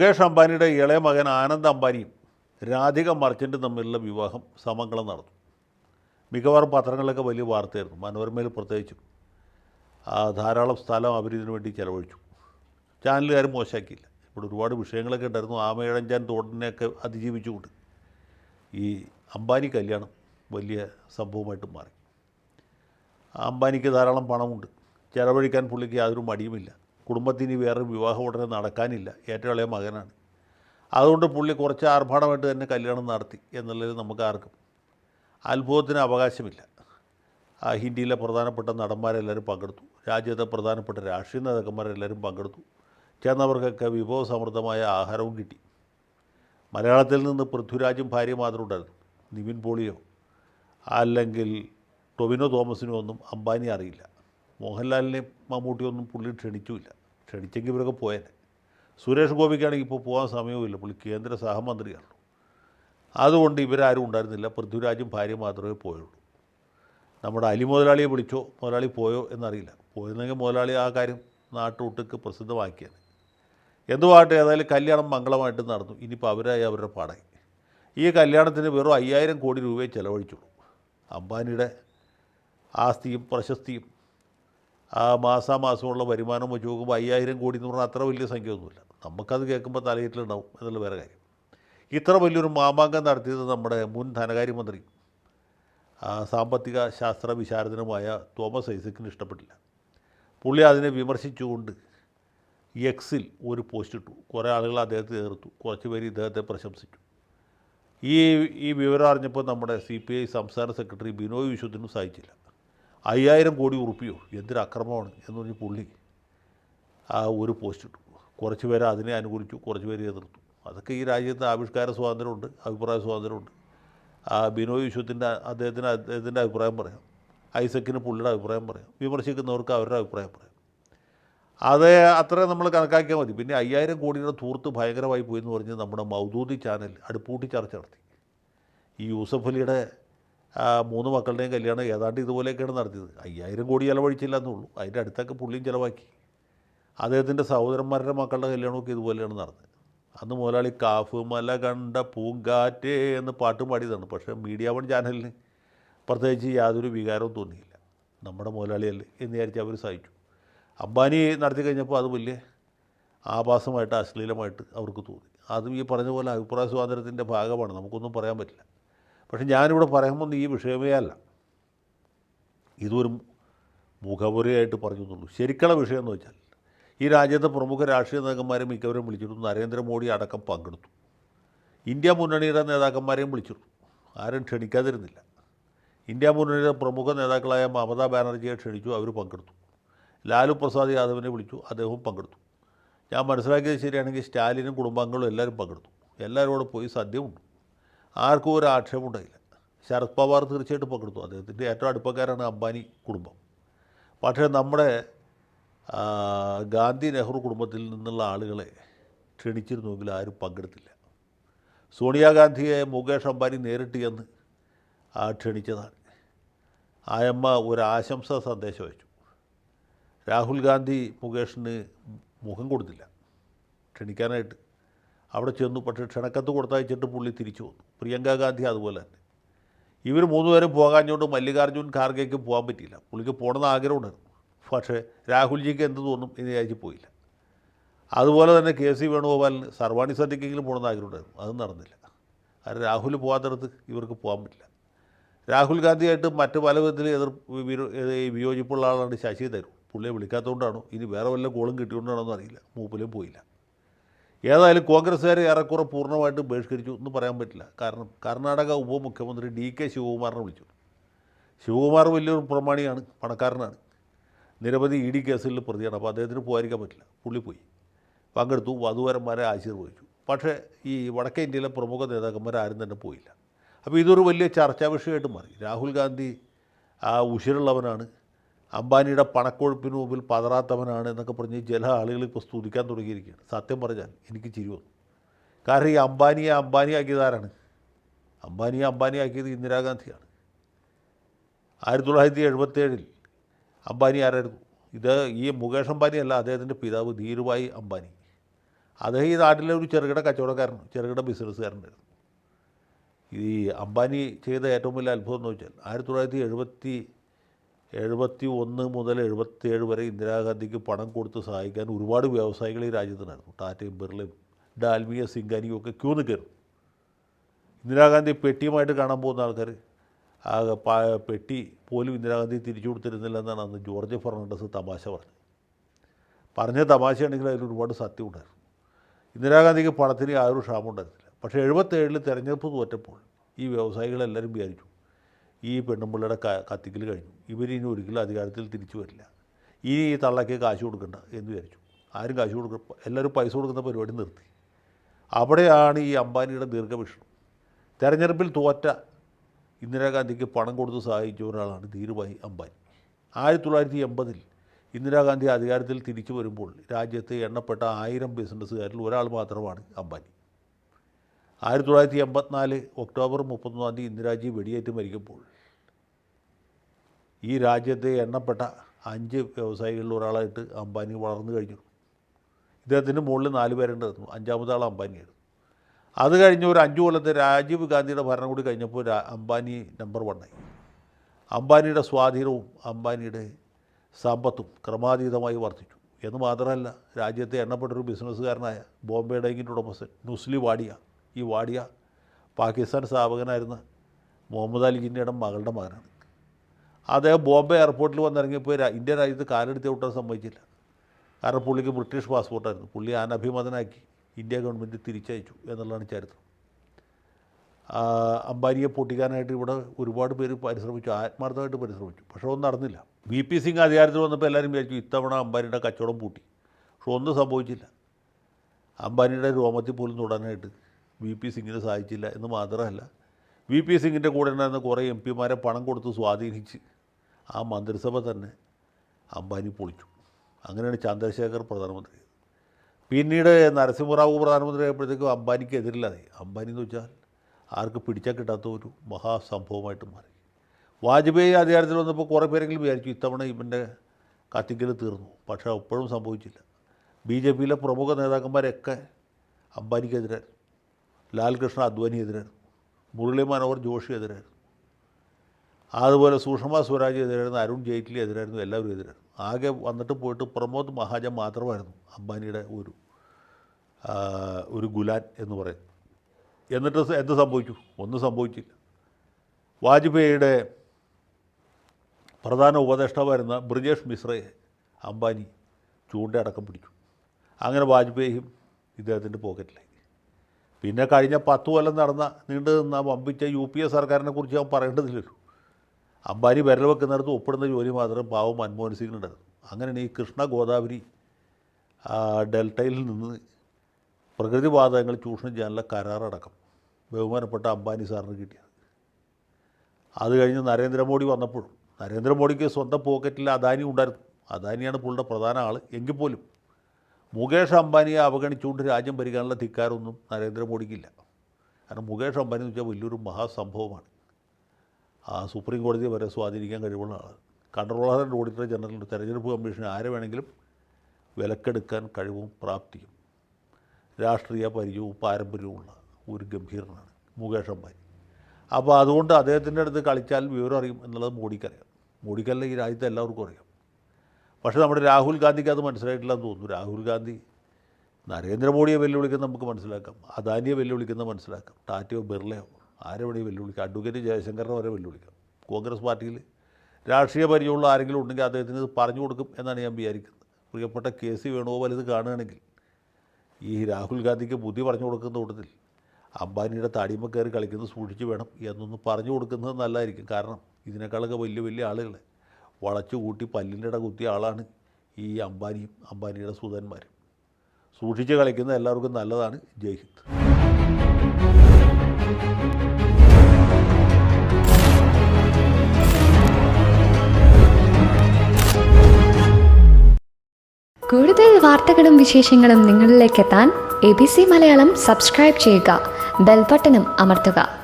മുകേഷ് അംബാനിയുടെ ഇളയ മകൻ ആനന്ദ് അംബാനിയും രാധിക മർച്ചന്റും തമ്മിലുള്ള വിവാഹം സമംഗളം നടന്നു. മിക്കവാറും പത്രങ്ങളിലൊക്കെ വലിയ വാർത്തയായിരുന്നു. മനോരമയിൽ പ്രത്യേകിച്ചും. ധാരാളം സ്ഥലം അവർ ഇതിനു വേണ്ടി ചിലവഴിച്ചു. ചാനലുകാർ മോശമാക്കിയില്ല. ഇവിടെ ഒരുപാട് വിഷയങ്ങളൊക്കെ ഉണ്ടായിരുന്നു. ആമയിഴഞ്ചാൻ തോടിനെയൊക്കെ അതിജീവിച്ചുകൊണ്ട് ഈ അംബാനി കല്യാണം വലിയ സംഭവമായിട്ട് മാറി. അംബാനിക്ക് ധാരാളം പണമുണ്ട്. ചിലവഴിക്കാൻ പുള്ളിക്ക് യാതൊരു മടിയുമില്ല. കുടുംബത്തിന് വേറെ വിവാഹം ഉടനെ നടക്കാനില്ല. ഏറ്റവും ഇളയ മകനാണ്. അതുകൊണ്ട് പുള്ളി കുറച്ച് ആർഭാടമായിട്ട് തന്നെ കല്യാണം നടത്തി എന്നുള്ളത് നമുക്ക് ആർക്കും അത്ഭുതത്തിന് അവകാശമില്ല. ഹിന്ദിയിലെ പ്രധാനപ്പെട്ട നടന്മാരെല്ലാവരും പങ്കെടുത്തു. രാജ്യത്തെ പ്രധാനപ്പെട്ട രാഷ്ട്രീയ നേതാക്കന്മാരെല്ലാവരും പങ്കെടുത്തു. ചെന്നവർക്കൊക്കെ വിഭവസമൃദ്ധമായ ആഹാരവും കിട്ടി. മലയാളത്തിൽ നിന്ന് പൃഥ്വിരാജും ഭാര്യ മാത്രം ഉണ്ടായിരുന്നു. നിവിൻ പോളിയോ അല്ലെങ്കിൽ ടൊവിനോ തോമസിനോ ഒന്നും അംബാനി അറിയില്ല. മോഹൻലാലിനെയും മമ്മൂട്ടിയൊന്നും പുള്ളി ക്ഷണിച്ചുമില്ല. ക്ഷണിച്ചെങ്കിൽ ഇവരൊക്കെ പോയേനെ. സുരേഷ് ഗോപിക്കാണെങ്കിൽ ഇപ്പോൾ പോകാൻ സമയവുമില്ല. പുള്ളി കേന്ദ്ര സഹമന്ത്രിയാണല്ലോ അതുകൊണ്ട് ഇവരാരും ഉണ്ടായിരുന്നില്ല. പൃഥ്വിരാജും ഭാര്യ മാത്രമേ പോയുള്ളൂ. നമ്മുടെ അലി മുതലാളിയെ വിളിച്ചോ മുതലാളി പോയോ എന്നറിയില്ല. പോയിരുന്നെങ്കിൽ മുതലാളി ആ കാര്യം നാട്ടുവിട്ടേക്ക് പ്രസിദ്ധമാക്കിയത് എന്തുവാട്ടെ ഏതായാലും കല്യാണം മംഗളമായിട്ട് നടന്നു. ഇനിയിപ്പോൾ അവരായി അവരുടെ പാടായി. ഈ കല്യാണത്തിന് വെറും അയ്യായിരം കോടി രൂപയെ ചിലവഴിച്ചുള്ളൂ. അംബാനിയുടെ ആസ്തിയും പ്രശസ്തിയും ആ മാസാമാസമുള്ള വരുമാനം വെച്ച് നോക്കുമ്പോൾ അയ്യായിരം കോടി എന്ന് പറഞ്ഞാൽ അത്ര വലിയ സംഖ്യയൊന്നുമില്ല. നമുക്കത് കേൾക്കുമ്പോൾ തലയിട്ടിലുണ്ടാവും എന്നുള്ള വേറെ കാര്യം. ഇത്ര വലിയൊരു മാമാങ്കം നടത്തിയത് നമ്മുടെ മുൻ ധനകാര്യമന്ത്രി സാമ്പത്തിക ശാസ്ത്ര വിശാരദനുമായ തോമസ് ഐസക്കിന് ഇഷ്ടപ്പെട്ടില്ല. പുള്ളി അതിനെ വിമർശിച്ചുകൊണ്ട് എക്സിൽ ഒരു പോസ്റ്റ് ഇട്ടു. കുറേ ആളുകൾ അദ്ദേഹത്തെ എതിർത്തു. കുറച്ച് പേര് ഇദ്ദേഹത്തെ പ്രശംസിച്ചു. ഈ ഈ വിവരം അറിഞ്ഞപ്പോൾ നമ്മുടെ സി പി ഐ സംസ്ഥാന സെക്രട്ടറി ബിനോയ് വിശ്വത്തിനും സഹിച്ചില്ല. അയ്യായിരം കോടി ഉറുപ്പിയോ? എന്തൊരു അക്രമമാണ് എന്ന് പറഞ്ഞ് പുള്ളി ആ ഒരു പോസ്റ്റ് ഇട്ടു. കുറച്ച് പേര് അതിനെ അനുകൂലിച്ചു കുറച്ച് പേര് എതിർത്തു അതൊക്കെ ഈ രാജ്യത്ത് ആവിഷ്കാര സ്വാതന്ത്ര്യമുണ്ട് അഭിപ്രായ സ്വാതന്ത്ര്യമുണ്ട്. ആ ബിനോയ് വിശ്വത്തിന്റെ അദ്ദേഹത്തിന് അദ്ദേഹത്തിന്റെ അഭിപ്രായം പറയാം. ഐസക്കിന് പുള്ളിയുടെ അഭിപ്രായം പറയാം. വിമർശിക്കുന്നവർക്ക് അവരുടെ അഭിപ്രായം പറയാം. അത് അത്ര നമ്മൾ കണക്കാക്കിയാൽ മതി. പിന്നെ അയ്യായിരം കോടിയുടെ തൂർത്ത് ഭയങ്കരമായി പോയി എന്ന് പറഞ്ഞ് നമ്മുടെ മൗദൂദി ചാനൽ അടുപ്പൂട്ടി ചർച്ച നടത്തി. ഈ യൂസഫ് അലിയുടെ മൂന്ന് മക്കളുടെയും കല്യാണം ഏതാണ്ട് ഇതുപോലെയൊക്കെയാണ് നടത്തിയത്. അയ്യായിരം കോടി ചിലവഴിച്ചില്ല എന്നുള്ളൂ. അതിന്റെ അടുത്തൊക്കെ പുള്ളിയും ചിലവാക്കി. അദ്ദേഹത്തിന്റെ സഹോദരന്മാരുടെ മക്കളുടെ കല്യാണമൊക്കെ ഇതുപോലെയാണ് നടന്നത്. അന്ന് മുതലാളി കാഫ് മല കണ്ട പൂങ്കാറ്റേ എന്ന് പാട്ടും പാടിയതാണ്. പക്ഷേ മീഡിയ വൺ ചാനലിന് പ്രത്യേകിച്ച് യാതൊരു വികാരവും തോന്നിയില്ല. നമ്മുടെ മുതലാളിയല്ലേ എന്ന് വിചാരിച്ച് അവർ സഹിച്ചു. അംബാനി നടത്തി കഴിഞ്ഞപ്പോൾ അത് വലിയ ആഭാസമായിട്ട് അശ്ലീലമായിട്ട് അവർക്ക് തോന്നി. അതും ഈ പറഞ്ഞ പോലെ അഭിപ്രായ സ്വാതന്ത്ര്യത്തിന്റെ ഭാഗമാണ്. നമുക്കൊന്നും പറയാൻ പറ്റില്ല. പക്ഷേ ഞാനിവിടെ പറയുമ്പോൾ ഈ വിഷയമേ അല്ല. ഇതൊരു മുഖപുരയായിട്ട് പറഞ്ഞു എന്നുള്ളൂ ശരിക്കുള്ള വിഷയം എന്ന് വെച്ചാൽ ഈ രാജ്യത്തെ പ്രമുഖ രാഷ്ട്രീയ നേതാക്കന്മാരെ മിക്കവരും വിളിച്ചിരുന്നു. നരേന്ദ്രമോദി അടക്കം പങ്കെടുത്തു. ഇന്ത്യ മുന്നണിയുടെ നേതാക്കന്മാരെയും വിളിച്ചിരുന്നു. ആരും ക്ഷണിക്കാതിരുന്നില്ല. ഇന്ത്യ മുന്നണിയുടെ പ്രമുഖ നേതാക്കളായ മമതാ ബാനർജിയെ ക്ഷണിച്ചു അവർ പങ്കെടുത്തു. ലാലു പ്രസാദ് യാദവിനെ വിളിച്ചു അദ്ദേഹവും പങ്കെടുത്തു. ഞാൻ മനസ്സിലാക്കിയത് ശരിയാണെങ്കിൽ സ്റ്റാലിനും കുടുംബാംഗങ്ങളും എല്ലാവരും പങ്കെടുത്തു. എല്ലാവരും കൂടെ പോയി സദ്യ ഉണ്ടു ആർക്കും ഒരു ആക്ഷേപം ഉണ്ടായില്ല. ശരത് പവാർ തീർച്ചയായിട്ടും പങ്കെടുത്തു അദ്ദേഹത്തിന്റെ ഏറ്റവും അടുപ്പക്കാരാണ് അംബാനി കുടുംബം. പക്ഷേ നമ്മുടെ ഗാന്ധി നെഹ്റു കുടുംബത്തിൽ നിന്നുള്ള ആളുകളെ ക്ഷണിച്ചിരുന്നുവെങ്കിൽ ആരും പങ്കെടുത്തില്ല. സോണിയാഗാന്ധിയെ മുകേഷ് അംബാനി നേരിട്ട് ചെന്ന് ആ ക്ഷണിച്ചതാണ്. ആയമ്മ ഒരു ആശംസാ സന്ദേശം അയച്ചു. രാഹുൽ ഗാന്ധി മുകേഷിന് മുഖം കൊടുത്തില്ല. ക്ഷണിക്കാനായിട്ട് അവിടെ ചെന്നു പക്ഷേ ക്ഷണക്കത്ത് കൊടുത്തയച്ചിട്ട് പുള്ളി തിരിച്ചു വന്നു. പ്രിയങ്ക ഗാന്ധി അതുപോലെ തന്നെ. ഇവർ മൂന്നുപേരും പോകാഞ്ഞുകൊണ്ട് മല്ലികാർജുൻ ഖാർഗെക്ക് പോകാൻ പറ്റിയില്ല. പുള്ളിക്ക് പോകണമെന്ന് ആഗ്രഹമുണ്ടായിരുന്നു. പക്ഷേ രാഹുൽജിക്ക് എന്ത് തോന്നും എന്ന് വിചാരിച്ച് പോയില്ല. അതുപോലെ തന്നെ കെ സി വേണുഗോപാലിന് സർവാണി സദ്യക്കെങ്കിലും പോകണമെന്ന് ആഗ്രഹമുണ്ടായിരുന്നു. അതും നടന്നില്ല. കാരണം രാഹുൽ പോകാത്തടത്ത് ഇവർക്ക് പോകാൻ പറ്റില്ല. രാഹുൽ ഗാന്ധിയായിട്ട് മറ്റ് പല വിധത്തിൽ എതിർ വിയോജിപ്പുള്ള ആളാണ് ശശി തരൂർ. പുള്ളിയെ വിളിക്കാത്തതുകൊണ്ടാണോ? ഇനി വേറെ വല്ല ഗോളും കിട്ടിയോണ്ടാണോ എന്നറിയില്ല മൂപ്പിലും പോയില്ല. ഏതായാലും കോൺഗ്രസ്സുകാരെ ഏറെക്കുറെ പൂർണമായിട്ട് ബഹിഷ്കരിച്ചു എന്ന് പറയാൻ പറ്റില്ല. കാരണം കർണാടക ഉപമുഖ്യമന്ത്രി ഡി കെ ശിവകുമാറിനെ വിളിച്ചു. ശിവകുമാർ വലിയൊരു പ്രമാണിയാണ് പണക്കാരനാണ്. നിരവധി ഇ ഡി കേസുകളിൽ പ്രതിയാണ്. അപ്പോൾ അദ്ദേഹത്തിന് പോകാതിരിക്കാൻ പറ്റില്ല. പുള്ളി പോയി. പങ്കെടുത്തു. വധുവരന്മാരെ ആശീർവദിച്ചു. പക്ഷേ ഈ വടക്കേ ഇന്ത്യയിലെ പ്രമുഖ നേതാക്കന്മാർ ആരും തന്നെ പോയില്ല. അപ്പോൾ ഇതൊരു വലിയ ചർച്ചാ വിഷയമായിട്ട് മാറി. രാഹുൽ ഗാന്ധി ആ ഉശിരുള്ളവനാണ്. അംബാനിയുടെ പണക്കൊഴുപ്പിന് മുമ്പിൽ പതറാത്തവനാണ് എന്നൊക്കെ പറഞ്ഞ് ചില ആളുകൾ ഇപ്പോൾ സ്തുതിക്കാൻ തുടങ്ങിയിരിക്കുകയാണ്. സത്യം പറഞ്ഞാൽ എനിക്ക് ചിരി വന്നു. കാരണം ഈ അംബാനിയെ അംബാനിയാക്കിയതാരാണ്? അംബാനിയെ ആക്കിയത് ഇന്ദിരാഗാന്ധിയാണ്. ആയിരത്തി തൊള്ളായിരത്തി എഴുപത്തേഴിൽ അംബാനി ആരായിരുന്നു? ഇത് ഈ മുകേഷ് അംബാനി അല്ല അദ്ദേഹത്തിന്റെ പിതാവ് ധീരുഭായി അംബാനി. അദ്ദേഹം ഈ നാട്ടിലെ ഒരു ചെറുകിട കച്ചവടക്കാരൻ ചെറുകിട ബിസിനസ്സുകാരനായിരുന്നു. ഈ അംബാനി ചെയ്ത ഏറ്റവും വലിയ അത്ഭുതം എന്ന് വെച്ചാൽ ആയിരത്തി തൊള്ളായിരത്തി എഴുപത്തി എഴുപത്തി ഒന്ന് മുതൽ എഴുപത്തിയേഴ് വരെ ഇന്ദിരാഗാന്ധിക്ക് പണം കൊടുത്ത് സഹായിക്കാൻ ഒരുപാട് വ്യവസായികൾ ഈ രാജ്യത്ത് നടന്നു. ടാറ്റയും ബിർളയും ഡാൽമിയ സിംഗാനിയും ഒക്കെ ക്യൂ നിൽക്കരുത് ഇന്ദിരാഗാന്ധി പെട്ടിയുമായിട്ട് കാണാൻ പോകുന്ന ആൾക്കാർ. ആ പെട്ടി പോലും ഇന്ദിരാഗാന്ധി തിരിച്ചു കൊടുത്തിരുന്നില്ല എന്നാണ് അന്ന് ജോർജ് ഫെർണാണ്ടസ് തമാശ പറഞ്ഞത്. പറഞ്ഞ തമാശയാണെങ്കിൽ അതിൽ ഒരുപാട് സത്യം ഉണ്ടായിരുന്നു. ഇന്ദിരാഗാന്ധിക്ക് പണത്തിന് യാതൊരു ക്ഷാമം ഉണ്ടായിരുന്നില്ല. പക്ഷേ എഴുപത്തേഴിൽ തെരഞ്ഞെടുപ്പ് തോറ്റപ്പോൾ ഈ വ്യവസായികളെല്ലാവരും വിചാരിച്ചു ഈ പെണ്ണുമ്പിള്ളയുടെ കത്തിക്കൽ കഴിഞ്ഞു. ഇവരിനി ഒരിക്കലും അധികാരത്തിൽ തിരിച്ചു വരില്ല. ഈ തള്ളയ്ക്ക് കാശ് കൊടുക്കണ്ട എന്ന് വിചാരിച്ചു. ആരും കാശ് കൊടുക്ക എല്ലാവരും പൈസ കൊടുക്കുന്ന പരിപാടി നിർത്തി. അവിടെയാണ് ഈ അംബാനിയുടെ ദീർഘവീക്ഷണം. തെരഞ്ഞെടുപ്പിൽ തോറ്റ ഇന്ദിരാഗാന്ധിക്ക് പണം കൊടുത്ത് സഹായിച്ച ഒരാളാണ് ധീരുഭായി അംബാനി. ആയിരത്തി തൊള്ളായിരത്തി എൺപതിൽ ഇന്ദിരാഗാന്ധി അധികാരത്തിൽ തിരിച്ചു വരുമ്പോൾ രാജ്യത്തെ എണ്ണപ്പെട്ട ആയിരം ബിസിനസ്സുകാരിൽ ഒരാൾ മാത്രമാണ് അംബാനി. ആയിരത്തി തൊള്ളായിരത്തി എൺപത്തിനാല് ഒക്ടോബർ മുപ്പത്തൊന്നാം തീയതി ഇന്ദിരാജി വെടിയേറ്റ് മരിക്കുമ്പോൾ ഈ രാജ്യത്തെ എണ്ണപ്പെട്ട അഞ്ച് വ്യവസായികളിൽ ഒരാളായിട്ട് അംബാനി വളർന്നു കഴിഞ്ഞു. ഇദ്ദേഹത്തിന്റെ മുകളിൽ നാല് പേരുണ്ടായിരുന്നു അഞ്ചാമത്തെ ആൾ അംബാനിയായിരുന്നു അത് കഴിഞ്ഞ ഒരു അഞ്ചു കൊല്ലത്തെ രാജീവ് ഗാന്ധിയുടെ ഭരണം കൂടി കഴിഞ്ഞപ്പോൾ അംബാനി നമ്പർ വണ്ണായി അംബാനിയുടെ സ്വാധീനവും അംബാനിയുടെ സമ്പത്തും ക്രമാതീതമായി വർദ്ധിച്ചു. എന്ന് മാത്രമല്ല രാജ്യത്തെ എണ്ണപ്പെട്ടൊരു ബിസിനസ്സുകാരനായ ബോംബെ ഡൈങ്ങിന്റെ ഉടമസ്ഥൻ നുസ്ലി വാഡിയ ഈ വാടിയ പാകിസ്ഥാൻ സ്ഥാപകനായിരുന്ന മുഹമ്മദ് അലി ജിന്നയുടെ മകളുടെ മകനാണ്. അദ്ദേഹം ബോംബെ എയർപോർട്ടിൽ വന്നിറങ്ങിയപ്പോൾ ഇന്ത്യ രാജ്യത്ത് കാലെടുത്ത് വിട്ടാൻ സമ്മതിച്ചില്ല കാരണം പുള്ളിക്ക് ബ്രിട്ടീഷ് പാസ്പോർട്ടായിരുന്നു. പുള്ളി അനഭിമതനാക്കി ഇന്ത്യ ഗവൺമെന്റ് തിരിച്ചയച്ചു എന്നുള്ളതാണ് ചരിത്രം. അംബാരിയെ പൊട്ടിക്കാനായിട്ട് ഇവിടെ ഒരുപാട് പേര് പരിശ്രമിച്ചു ആത്മാർത്ഥമായിട്ട് പരിശ്രമിച്ചു. പക്ഷേ ഒന്നും നടന്നില്ല. വി പി സിംഗ് അധികാരത്തിൽ വന്നപ്പോൾ എല്ലാവരും വിചാരിച്ചു ഇത്തവണ അംബാനിയുടെ കച്ചവടം പൂട്ടി. പക്ഷെ ഒന്നും സംഭവിച്ചില്ല. അംബാനിയുടെ രോമത്തിൽ പോലും തൊടാനായിട്ട് വി പി സിംഗിന് സാധിച്ചില്ല എന്ന് മാത്രമല്ല വി പി സിംഗിന്റെ കൂടെ ഉണ്ടായിരുന്ന കുറേ എം പിമാരെ പണം കൊടുത്ത് സ്വാധീനിച്ച് ആ മന്ത്രിസഭ തന്നെ അംബാനി പൊളിച്ചു. അങ്ങനെയാണ് ചന്ദ്രശേഖർ പ്രധാനമന്ത്രി. പിന്നീട് നരസിംഹറാവു പ്രധാനമന്ത്രി ആയപ്പോഴത്തേക്കും അംബാനിക്ക് എതിരില്ലാതെ അംബാനി എന്ന് വെച്ചാൽ ആർക്ക് പിടിച്ചാൽ കിട്ടാത്ത ഒരു മഹാസംഭവമായിട്ട് മാറി. വാജ്പേയി അധികാരത്തിൽ വന്നപ്പോൾ കുറേ പേരെങ്കിലും വിചാരിച്ചു ഇത്തവണ ഇവന്റെ കത്തിക്കൽ തീർന്നു. പക്ഷേ അപ്പോഴും സംഭവിച്ചില്ല. ബി ജെ പിയിലെ പ്രമുഖ നേതാക്കന്മാരൊക്കെ അംബാനിക്കെതിരായിരുന്നു. ലാൽകൃഷ്ണ അദ്വാനി എതിരായിരുന്നു. മുരളി മനോഹർ ജോഷി എതിരായിരുന്നു. അതുപോലെ സുഷമ സ്വരാജ് എതിരായിരുന്നു അരുൺ ജെയ്റ്റ്ലി എതിരായിരുന്നു എല്ലാവരും എതിരായിരുന്നു. ആകെ വന്നിട്ട് പോയിട്ട് പ്രമോദ് മഹാജൻ മാത്രമായിരുന്നു അംബാനിയുടെ ഒരു ഒരു ഗുലാൻ എന്ന് പറയുന്നത്. എന്നിട്ട് എന്ത് സംഭവിച്ചു? ഒന്നും സംഭവിച്ചില്ല. വാജ്പേയിയുടെ പ്രധാന ഉപദേഷ്ടാവായിരുന്ന ബ്രിജേഷ് മിശ്രയെ അംബാനി ചൂണ്ടയടക്കം പിടിച്ചു. അങ്ങനെ വാജ്പേയിയും ഇദ്ദേഹത്തിന്റെ പോക്കറ്റിലായി. പിന്നെ കഴിഞ്ഞ പത്ത് കൊല്ലം നടന്ന നീണ്ടു നിന്ന വമ്പിച്ച യു പി എ സർക്കാരിനെ കുറിച്ച് ഞാൻ പറയേണ്ടതില്ലല്ലോ അംബാനി വിരൽ വെക്കുന്നിടത്ത് ഒപ്പിടുന്ന ജോലി മാത്രം പാവം മൻമോഹൻ സിംഗിനുണ്ടായിരുന്നു അങ്ങനെയാണ് ഈ കൃഷ്ണ ഗോദാവരി ഡെൽറ്റയിൽ നിന്ന് പ്രകൃതിവാതകങ്ങൾ ചൂഷണം ചെയ്യാനുള്ള കരാറടക്കം ബഹുമാനപ്പെട്ട അംബാനി സാറിന് കിട്ടിയത്. അത് കഴിഞ്ഞ് നരേന്ദ്രമോദി വന്നപ്പോഴും നരേന്ദ്രമോദിക്ക് സ്വന്തം പോക്കറ്റിൽ അദാനി ഉണ്ടായിരുന്നു. അദാനിയാണ് പുള്ളിയുടെ പ്രധാന ആൾ എങ്കിൽ പോലും മുകേഷ് അംബാനിയെ അവഗണിച്ചുകൊണ്ട് രാജ്യം ഭരിക്കാനുള്ള ധിക്കാരമൊന്നും നരേന്ദ്രമോദിക്കില്ല. കാരണം മുകേഷ് അംബാനി എന്ന് വെച്ചാൽ വലിയൊരു മഹാസംഭവമാണ്. ആ സുപ്രീം കോടതി വരെ സ്വാധീനിക്കാൻ കഴിവുള്ള ആൾ കൺട്രോളർ ആൻഡ് ഓഡിറ്റർ ജനറൽ തെരഞ്ഞെടുപ്പ് കമ്മീഷൻ ആരെ വേണമെങ്കിലും വിലക്കെടുക്കാൻ കഴിവും പ്രാപ്തിയും രാഷ്ട്രീയ പരിചയവും പാരമ്പര്യവുമുള്ള ഒരു ഗംഭീരനാണ് മുകേഷ് അംബാനി. അപ്പോൾ അതുകൊണ്ട് അദ്ദേഹത്തിന്റെ അടുത്ത് കളിച്ചാൽ വിവരം അറിയും എന്നുള്ളത് മോഡിക്കറിയാം മോഡിക്കല്ല ഈ രാജ്യത്തെ എല്ലാവർക്കും അറിയാം. പക്ഷേ നമ്മുടെ രാഹുൽ ഗാന്ധിക്ക് അത് മനസ്സിലായിട്ടില്ലെന്ന് തോന്നുന്നു. രാഹുൽ ഗാന്ധി നരേന്ദ്രമോദിയെ വെല്ലുവിളിക്കുന്നത് നമുക്ക് മനസ്സിലാക്കാം. അദാനിയെ വെല്ലുവിളിക്കുന്ന മനസ്സിലാക്കാം. ടാറ്റയോ ബിർളയോ ആരെ വേണമെങ്കിൽ വെല്ലുവിളിക്കാം. അഡ്വക്കേറ്റ് ജയശങ്കറിനെ വരെ വെല്ലുവിളിക്കാം. കോൺഗ്രസ് പാർട്ടിയിൽ രാഷ്ട്രീയ പരിചയമുള്ള ആരെങ്കിലും ഉണ്ടെങ്കിൽ അദ്ദേഹത്തിന് ഇത് പറഞ്ഞു കൊടുക്കും എന്നാണ് ഞാൻ വിചാരിക്കുന്നത്. പ്രിയപ്പെട്ട കെ സി വേണുഗോപാൽ ഇത് കാണുകയാണെങ്കിൽ ഈ രാഹുൽ ഗാന്ധിക്ക് ബുദ്ധി പറഞ്ഞു കൊടുക്കുന്ന കൂട്ടത്തിൽ അംബാനിയുടെ താടിമ കയറി കളിക്കുന്നത് സൂക്ഷിച്ച് വേണം എന്നൊന്ന് പറഞ്ഞു കൊടുക്കുന്നത് നല്ലതായിരിക്കും. കാരണം ഇതിനേക്കാളൊക്കെ വലിയ വലിയ ആളുകൾ വളച്ചു കൂട്ടി പല്ലിന്റെ ഇട കുത്തിയ ആളാണ് ഈ അംബാനിയും അംബാനിയുടെ സൂതന്മാരും സൂക്ഷിച്ച് കളിക്കുന്ന എല്ലാവർക്കും നല്ലതാണ്. ജയ് ഹിന്ദ്. കൂടുതൽ വാർത്തകളും വിശേഷങ്ങളും നിങ്ങളിലേക്ക് എത്താൻ A B C Malayalam subscribe ചെയ്യുക ബെൽബട്ടനും അമർത്തുക.